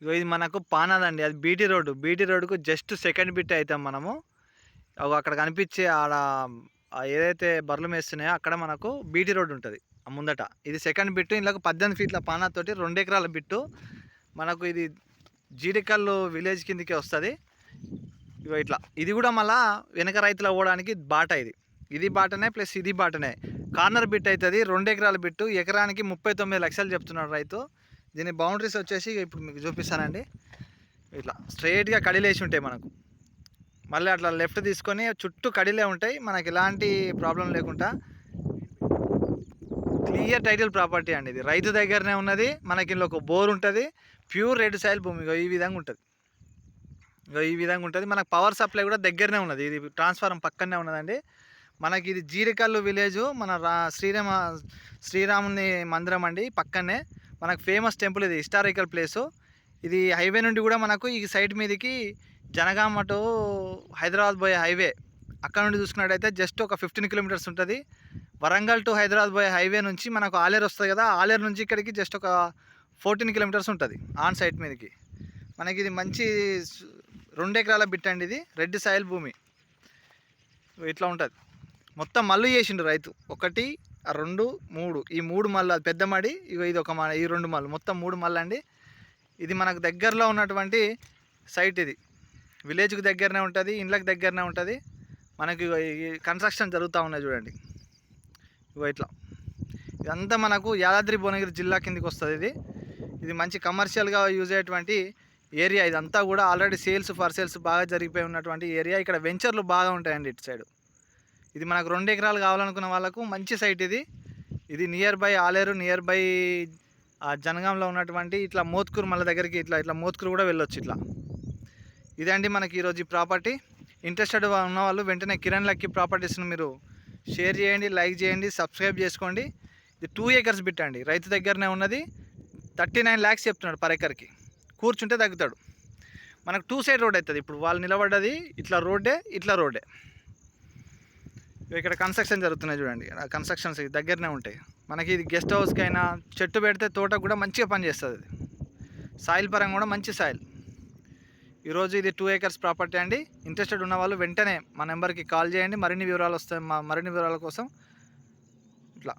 ఇగో ఇది మనకు పానాదండి. అది బీటీ రోడ్డు. బీటీ రోడ్డుకు జస్ట్ సెకండ్ బిట్ అవుతాం మనము. అక్కడ కనిపించే ఆడ ఏదైతే బర్రెలు మేస్తున్నాయో అక్కడ మనకు బీటీ రోడ్డు ఉంటుంది. ఆ ముందట. ఇది సెకండ్ బిట్టు ఇందులో పద్దెనిమిది ఫీట్ల పానాతోటి రెండు ఎకరాల బిట్టు. మనకు ఇది జీడికల్లు విలేజ్ కిందకి వస్తుంది. ఇగో ఇట్లా. ఇది కూడా మళ్ళా వెనక రైతులు అవ్వడానికి బాట ఇది. ఇది బాటనే ప్లస్ ఇది బాటనే. కార్నర్ బిట్ అవుతుంది రెండు ఎకరాల బిట్టు. ఎకరానికి ముప్పై తొమ్మిది లక్షలు చెప్తున్నాడు రైతు. దీని బౌండరీస్ వచ్చేసి ఇప్పుడు మీకు చూపిస్తానండి. ఇట్లా స్ట్రైట్గా కడిలేసి ఉంటాయి మనకు. మళ్ళీ అట్లా లెఫ్ట్ తీసుకొని చుట్టూ కడిలే ఉంటాయి. మనకి ఎలాంటి ప్రాబ్లం లేకుండా క్లియర్ టైటిల్ ప్రాపర్టీ అండి ఇది. రైతు దగ్గరనే ఉన్నది. మనకి ఇందులో ఒక బోర్ ఉంటుంది. ప్యూర్ రెడ్ సాయిల్ భూమి. ఈ విధంగా ఉంటుంది. ఇగో ఈ విధంగా ఉంటుంది. మనకు పవర్ సప్లై కూడా దగ్గరనే ఉన్నది. ఇది ట్రాన్స్ఫారం పక్కనే ఉన్నదండి. మనకి ఇది జీరికల్లు విలేజ్. మన రా శ్రీరామ శ్రీరాముని మందిరం అండి పక్కనే. మనకు ఫేమస్ టెంపుల్ ఇది హిస్టారికల్ ప్లేసు. ఇది హైవే నుండి కూడా మనకు ఈ సైడ్ మీదకి జనగామ టు హైదరాబాద్ పోయే హైవే. అక్కడ నుండి చూసుకున్నట్టయితే జస్ట్ ఒక ఫిఫ్టీన్ కిలోమీటర్స్ ఉంటుంది. వరంగల్ టు హైదరాబాద్ పోయే హైవే నుంచి మనకు ఆలేరు వస్తుంది కదా ఆలేరు నుంచి ఇక్కడికి జస్ట్ ఒక ఫోర్టీన్ కిలోమీటర్స్ ఉంటుంది ఆన్ సైడ్ మీదకి. మనకి ఇది మంచి రెండు ఎకరాల బిట్ అండి ఇది రెడ్ సాయిల్ భూమి. ఇట్లా ఉంటుంది. మొత్తం మల్లు చేసిండు రైతు. ఒకటి రెండు మూడు. ఈ మూడు మళ్ళీ అది పెద్ద మడి ఇగో ఇది ఒక మల ఈ రెండు మల్లు మొత్తం మూడు మల్లు అండి. ఇది మనకు దగ్గరలో ఉన్నటువంటి సైట్ ఇది. విలేజ్కి దగ్గరనే ఉంటుంది ఇండ్లకు దగ్గరనే ఉంటుంది. మనకి కన్స్ట్రక్షన్ జరుగుతూ ఉన్నాయి చూడండి. ఇగో ఇట్లా. ఇదంతా మనకు యాదాద్రి భువనగిరి జిల్లా కిందకి వస్తుంది ఇది. ఇది మంచి కమర్షియల్గా యూజ్ అయ్యేటువంటి ఏరియా. ఇదంతా కూడా ఆల్రెడీ సేల్స్ ఫర్ సేల్స్ బాగా జరిగిపోయి ఉన్నటువంటి ఏరియా. ఇక్కడ వెంచర్లు బాగా ఉంటాయండి ఇటు సైడ్. ఇది మనకు రెండు ఎకరాలు కావాలనుకున్న వాళ్ళకు మంచి సైట్ ఇది. ఇది near by Aleru near by జనగాంలో ఉన్నటువంటి ఇట్లా మోత్కూరు మళ్ళీ దగ్గరికి ఇట్లా ఇట్లా మోత్కూరు కూడా వెళ్ళొచ్చు ఇట్లా. ఇదండి మనకి ఈరోజు ఈ ప్రాపర్టీ ఇంట్రెస్టెడ్ ఉన్న వాళ్ళు వెంటనే కిరణ్ లక్కీ ప్రాపర్టీస్ను మీరు షేర్ చేయండి లైక్ చేయండి సబ్స్క్రైబ్ చేసుకోండి. ఇది టూ ఏకర్స్ బిట్ అండి. రైతు దగ్గరనే ఉన్నది. థర్టీ నైన్ ల్యాక్స్ చెప్తున్నాడు పర్ ఎకర్కి కూర్చుంటే తగ్గుతాడు. మనకు టూ సైడ్ రోడ్ అవుతుంది ఇప్పుడు వాళ్ళు నిలబడ్డది ఇట్లా రోడ్డే ఇట్లా రోడ్డే ఇక్కడ కన్స్ట్రక్షన్ జరుగుతున్నాయి చూడండి. ఆ కన్స్ట్రక్షన్స్ దగ్గరనే ఉంటాయి. మనకి ఇది గెస్ట్ హౌస్కి అయినా చెట్టు పెడితే తోటకు కూడా మంచిగా పనిచేస్తుంది ఇది. సాయిల్ పరంగా కూడా మంచి సాయిల్ ఈరోజు ఇది టూ ఏకర్స్ ప్రాపర్టీ అండి. ఇంట్రెస్టెడ్ ఉన్న వాళ్ళు వెంటనే మా నెంబర్కి కాల్ చేయండి. మరిన్ని వివరాలు వస్తాయి మా మరిన్ని వివరాల కోసం ఇట్లా.